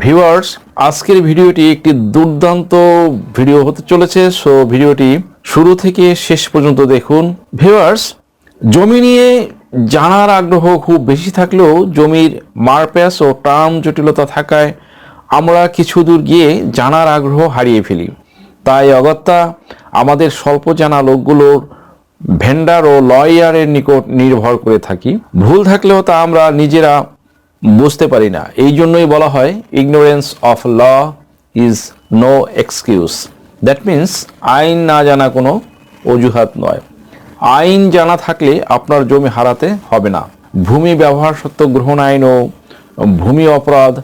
Viewers, আজকের ভিডিওটি একটি দুর্দান্ত ভিডিও হতে চলেছে। সো, ভিডিওটি শুরু থেকে শেষ পর্যন্ত দেখুন। ভিউয়ার্স, জমি নিয়ে জানার আগ্রহ খুব বেশি থাকলেও জমির মারপ্যাস ও টার্ম জটিলতা থাকায় আমরা কিছু দূর গিয়ে জানার আগ্রহ হারিয়ে ফেলি। তাই অগত্যা আমাদের স্বল্প জানা লোকগুলোর ভেন্ডার ও লয়ারের নিকট নির্ভর করে থাকি। ভুল থাকলেও তা আমরা নিজেরা বুঝতে পারি না। এই জন্যই বলা হয় ignorance of law is no excuse that means আইন না জানা কোনো অজুহাত নয়। আইন জানা থাকলে আপনার জমি হারাতে হবে না। ভূমি ব্যবহার সত্য গ্রহণ আইন ও ভূমি অপরাধ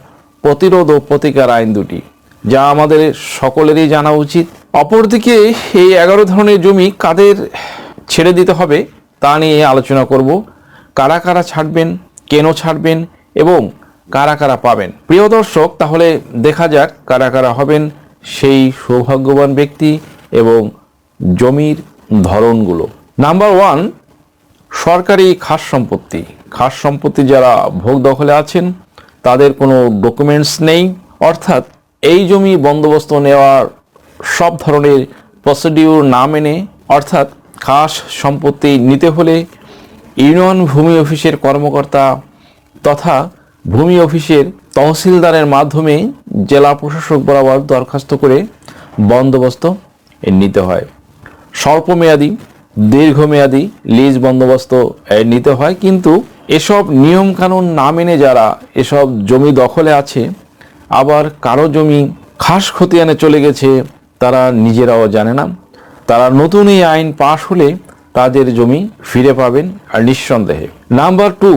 প্রতিরোধ ও প্রতিকার আইন দুটি। যা আমাদের সকলেরই জানা উচিত। অপরদিকে, এই এগারো ধরনের জমি কাদের ছেড়ে দিতে হবে তা নিয়ে আলোচনা করব। কারা কারা ছাড়বেন, কেন ছাড়বেন এবং কারা কারা পাবেন? প্রিয় দর্শক, তাহলে দেখা যাক কারা কারা হবেন সেই সৌভাগ্যবান ব্যক্তি এবং জমির ধরনগুলো। নাম্বার ওয়ান সরকারি খাস সম্পত্তি। খাস সম্পত্তি যারা ভোগ দখলে আছেন, তাদের কোনো ডকুমেন্টস নেই। অর্থাৎ এই জমি বন্দোবস্ত নেওয়ার সব ধরনের প্রসিডিউর না মেনে, অর্থাৎ খাস সম্পত্তি নিতে হলে ইউনিয়ন ভূমি অফিসের কর্মকর্তা তথা ভূমি অফিসের তহসিলদারের মাধ্যমে জেলা প্রশাসক বরাবর দরখাস্ত করে বন্দোবস্ত নিতে হয়। স্বল্পমেয়াদী, দীর্ঘমেয়াদী লিজ বন্দোবস্ত নিতে হয়। কিন্তু এসব নিয়মকানুন না মেনে যারা এসব জমি দখলে আছে, আবার কারও জমি খাস খতিয়ানে চলে গেছে, তারা নিজেরাও জানে না। তারা নতুন এই আইন পাশ হলে তাদের জমি ফিরে পাবেন আর নিঃসন্দেহে। নাম্বার টু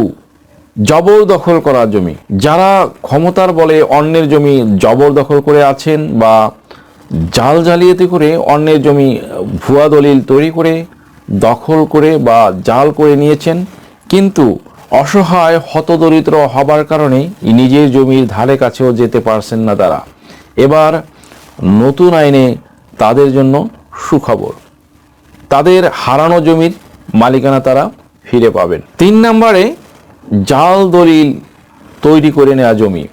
জবরদখল করা জমি। যারা ক্ষমতার বলে অন্যের জমি জবরদখল করে আছেন বা জাল জালিয়াতি করে অন্যের জমি ভুয়া দলিল তৈরি করে, দখল করে বা জাল করে নিয়েছেন, কিন্তু অসহায় হতদরিদ্র হবার কারণে নিজের জমির ধারে কাছেও যেতে পারছেন না তারা। এবার নতুন আইনে তাদের জন্য সুখবর। তাদের হারানো জমির মালিকানা তারা ফিরে পাবেন। তিন নম্বরে জাল দলিল তৈরি করে নেওয়া জমি।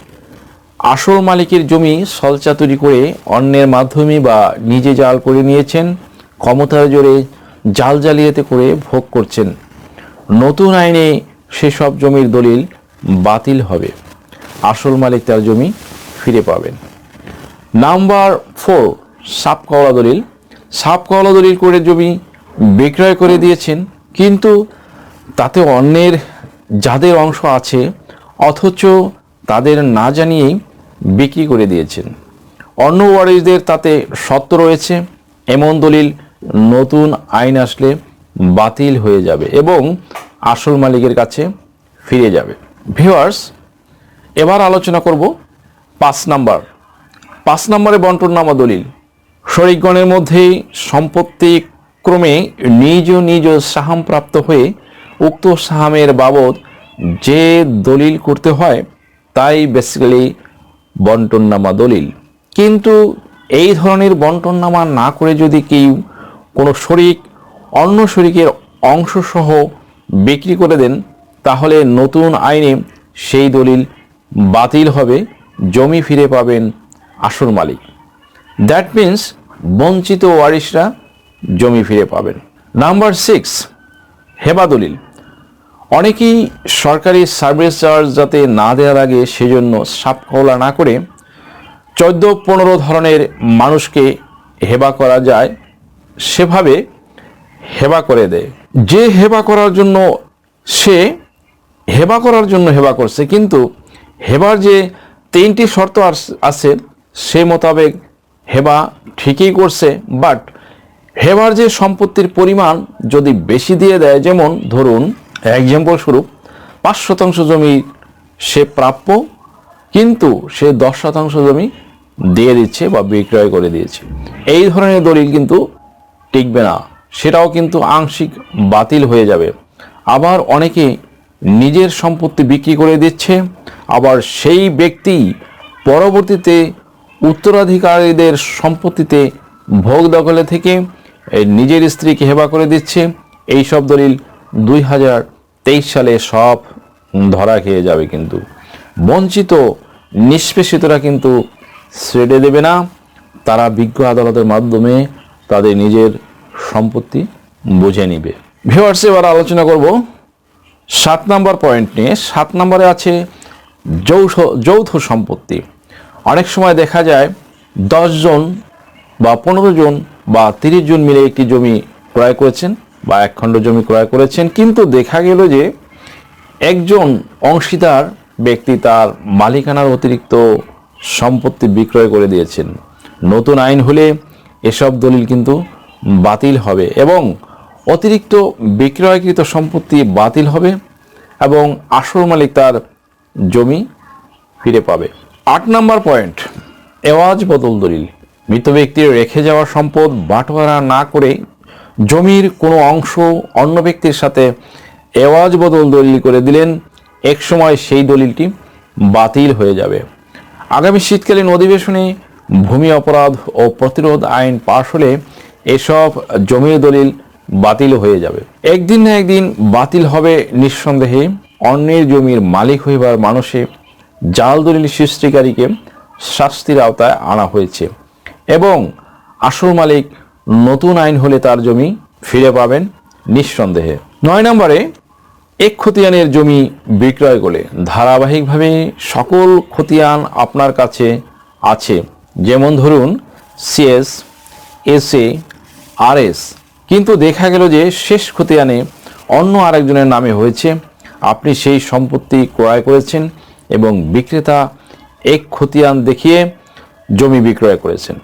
আসল মালিকের জমি সলচাতুরি করে অন্যের মাধ্যমে বা নিজে জাল করে নিয়েছেন, ক্ষমতার জোরে জাল জালিয়াতে করে ভোগ করছেন। নতুন আইনে সেসব জমির দলিল বাতিল হবে। আসল মালিক তার জমি ফিরে পাবেন। নাম্বার ফোর সাপ কওলা দলিল। সাপ কওলা দলিল করে জমি বিক্রয় করে দিয়েছেন, কিন্তু তাতে অন্যের যাদের অংশ আছে, অথচ তাদের না জানিয়েই বিক্রি করে দিয়েছেন। অন্য ওয়ারিসদের তাতে সত্য রয়েছে, এমন দলিল নতুন আইন আসলে বাতিল হয়ে যাবে এবং আসল মালিকের কাছে ফিরে যাবে। ভিউয়ার্স, এবার আলোচনা করব পাঁচ নাম্বার। পাঁচ নম্বরে বন্টননামা দলিল। শরিকগণের মধ্যেই সম্পত্তি ক্রমে নিজ নিজ সাহাম প্রাপ্ত হয়ে উক্ত সাহামের বাবদ যে দলিল করতে হয়, তাই বেসিক্যালি বন্টননামা দলিল। কিন্তু এই ধরনের বন্টননামা না করে যদি কেউ কোনো শরিক অন্য শরিকের অংশসহ বিক্রি করে দেন, তাহলে নতুন আইনে সেই দলিল বাতিল হবে, জমি ফিরে পাবেন আসল মালিক। দ্যাট মিন্স বঞ্চিত ওয়ারিশরা জমি ফিরে পাবেন। নাম্বার সিক্স হেবা দলিল। অনেকেই সরকারি সার্ভিস চার্জ যাতে না দেওয়া লাগে সেজন্য সাপকলা না করে চোদ্দ পনেরো ধরনের মানুষকে হেবা করা যায়, সেভাবে হেবা করে দেয়। যে হেবা করার জন্য সে হেবা করার জন্য হেবা করছে, কিন্তু হেবার যে তিনটি শর্ত আছে, সে মোতাবেক হেবা ঠিকই করছে, বাট হেবার যে সম্পত্তির পরিমাণ যদি বেশি দিয়ে দেয়, যেমন ধরুন এক্সাম্পল স্বরূপ, পাঁচ শতাংশ জমি সে প্রাপ্য, কিন্তু সে দশ শতাংশ জমি দিয়ে দিচ্ছে বা বিক্রয় করে দিয়েছে। এই ধরনের দলিল কিন্তু টিকবে না। সেটাও কিন্তু আংশিক বাতিল হয়ে যাবে। আবার অনেকে নিজের সম্পত্তি বিক্রি করে দিচ্ছে, আবার সেই ব্যক্তি পরবর্তীতে উত্তরাধিকারীদের সম্পত্তিতে ভোগ দখলে থেকে নিজের স্ত্রীকে হেবা করে দিচ্ছে। এই সব দলিল দুই হাজার তেইশ সালে সব ধরা খেয়ে যাবে কিন্তু। বঞ্চিত, নিষ্পেষিতরা কিন্তু ছেড়ে দেবে না। তারা বিজ্ঞ আদালতের মাধ্যমে তাদের নিজের সম্পত্তি বুঝে নিবে। ভিউয়ার্স এবার আলোচনা করব সাত নাম্বার পয়েন্ট নিয়ে। সাত নম্বরে আছে যৌথ যৌথ সম্পত্তি। অনেক সময় দেখা যায় দশজন বা পনেরো জন বা তিরিশ জন মিলে একটি জমি ক্রয় করেছেন। বা এক খণ্ড জমি ক্রয় করেছেন, কিন্তু দেখা গেল যে একজন অংশীদার ব্যক্তি তার মালিকানার অতিরিক্ত সম্পত্তি বিক্রয় করে দিয়েছেন। নতুন আইন হলে এসব দলিল কিন্তু বাতিল হবে এবং অতিরিক্ত বিক্রয়কৃত সম্পত্তি বাতিল হবে এবং আসল মালিক তার জমি ফিরে পাবে। আট নম্বর পয়েন্ট, এওয়াজ বদল দলিল। মৃত ব্যক্তির রেখে যাওয়া সম্পদ বাটোয়ারা না করে জমির কোনো অংশ অন্য ব্যক্তির সাথে এওয়াজ বদল দলিল করে দিলেন, এক সময় সেই দলিলটি বাতিল হয়ে যাবে। আগামী শীতকালীন অধিবেশনে ভূমি অপরাধ ও প্রতিরোধ আইন পাশ হলে এসব জমির দলিল বাতিল হয়ে যাবে। একদিন না একদিন বাতিল হবে নিঃসন্দেহে অন্যের জমির মালিক হইবার মানুষে জাল দলিল সৃষ্টিকারীকে শাস্তির আওতায় আনা হয়েছে এবং আসল মালিক নতুন আইন হলে তার জমি ফিরে পাবেন নিঃসন্দেহে। নয় নম্বরে, এক খতিয়ানের জমি বিক্রয় করে ধারাবাহিকভাবে সকল খতিয়ান আপনার কাছে আছে। যেমন ধরুন, CS S A R S কিন্তু দেখা গেল যে শেষ খতিয়ানে অন্য আরেকজনের নামে হয়েছে। আপনি সেই সম্পত্তি ক্রয় করেছেন এবং বিক্রেতা এক খতিয়ান দেখিয়ে জমি বিক্রয় করেছেন।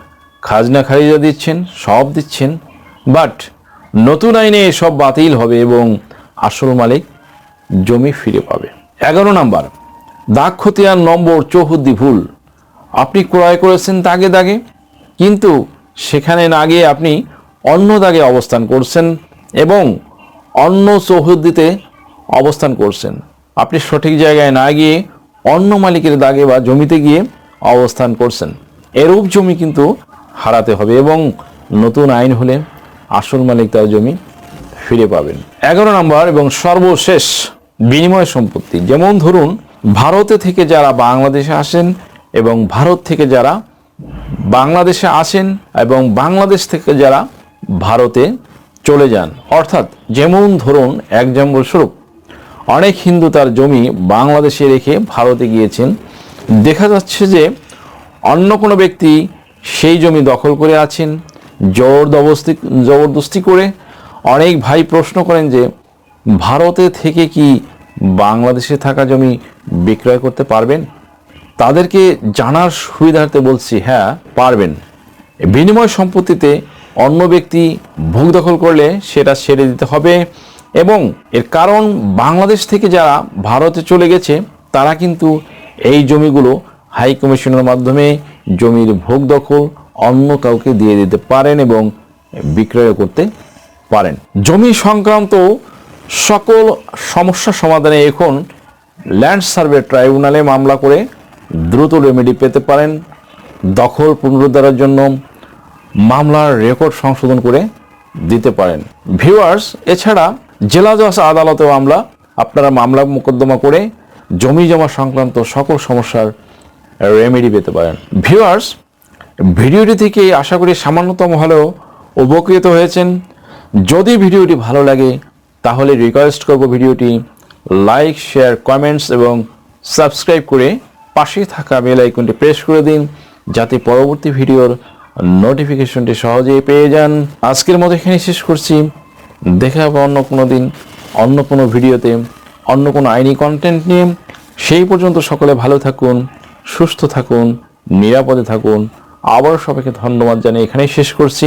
খাজনা খারিজা দিচ্ছেন, সব দিচ্ছেন বাট নতুন আইনে সব বাতিল হবে এবং আসল মালিক জমি ফিরে পাবে। এগারো নাম্বার, দাগ নম্বর চৌহদ্দি ভুল। আপনি ক্রয় করেছেন দাগে দাগে, কিন্তু সেখানে না গিয়ে আপনি অন্য দাগে অবস্থান করছেন এবং অন্য চৌহদ্দিতে অবস্থান করছেন। আপনি সঠিক জায়গায় না গিয়ে অন্য মালিকের দাগে বা জমিতে গিয়ে অবস্থান করছেন। এরূপ জমি কিন্তু হারাতে হবে এবং নতুন আইন হলে আসল মালিক তার জমি ফিরে পাবেন। এগারো নম্বর এবং সর্বশেষ বিনিময় সম্পত্তি। যেমন ধরুন, ভারতে থেকে যারা বাংলাদেশে আসেন এবং ভারত থেকে যারা বাংলাদেশে আসেন এবং বাংলাদেশ থেকে যারা ভারতে চলে যান। অর্থাৎ যেমন ধরুন এক্সাম্পল স্বরূপ, অনেক হিন্দু তার জমি বাংলাদেশে রেখে ভারতে গিয়েছেন। দেখা যাচ্ছে যে অন্য কোনো ব্যক্তি সেই জমি দখল করে আছেন জবরদস্তি জবরদস্তি করে অনেক ভাই প্রশ্ন করেন যে, ভারতে থেকে কি বাংলাদেশে থাকা জমি বিক্রয় করতে পারবেন? তাদেরকে জানার সুবিধার্থে বলছি হ্যাঁ পারবেন। বিনিময় সম্পত্তিতে অন্য ব্যক্তি ভোগ দখল করলে সেটা ছেড়ে দিতে হবে এবং এর কারণ বাংলাদেশ থেকে যারা ভারতে চলে গেছে, তারা কিন্তু এই জমিগুলো হাই কমিশনের মাধ্যমে জমির ভোগ দখল অন্য কাউকে দিয়ে দিতে পারেন এবং বিক্রয় করতে পারেন। জমি সংক্রান্ত সকল সমস্যা সমাধানে এখন ল্যান্ড সার্ভে ট্রাইব্যুনালে মামলা করে দ্রুত রেমেডি পেতে পারেন। দখল পুনরুদ্ধারের জন্য মামলার রেকর্ড সংশোধন করে দিতে পারেন। ভিউয়ার্স এছাড়া জেলা জজ আদালতেও মামলা আপনারা মামলা মোকদ্দমা করে জমি জমা সংক্রান্ত সকল সমস্যার রেমেডি পেতে পারেন। ভিউয়ার্স ভিডিওটি থেকে আশা করি সামান্যতম হলেও উপকৃত হয়েছেন। যদি ভিডিওটি ভালো লাগে, তাহলে রিকোয়েস্ট করব ভিডিওটি লাইক শেয়ার কমেন্টস এবং সাবস্ক্রাইব করে পাশে থাকা বেল আইকনটি প্রেস করে দিন, যাতে পরবর্তী ভিডিওর নোটিফিকেশনটি সহজেই পেয়ে যান। আজকের মতো এখানে শেষ করছি। দেখা হবে অন্য কোনো দিন, অন্য কোনো ভিডিওতে, অন্য কোনো আইনি কন্টেন্ট নিয়ে। সেই পর্যন্ত সকলে ভালো থাকুন। সুস্থ থাকুন নিরাপদে থাকুন। আবার সবাইকে ধন্যবাদ জানিয়ে এখানেই শেষ করছি।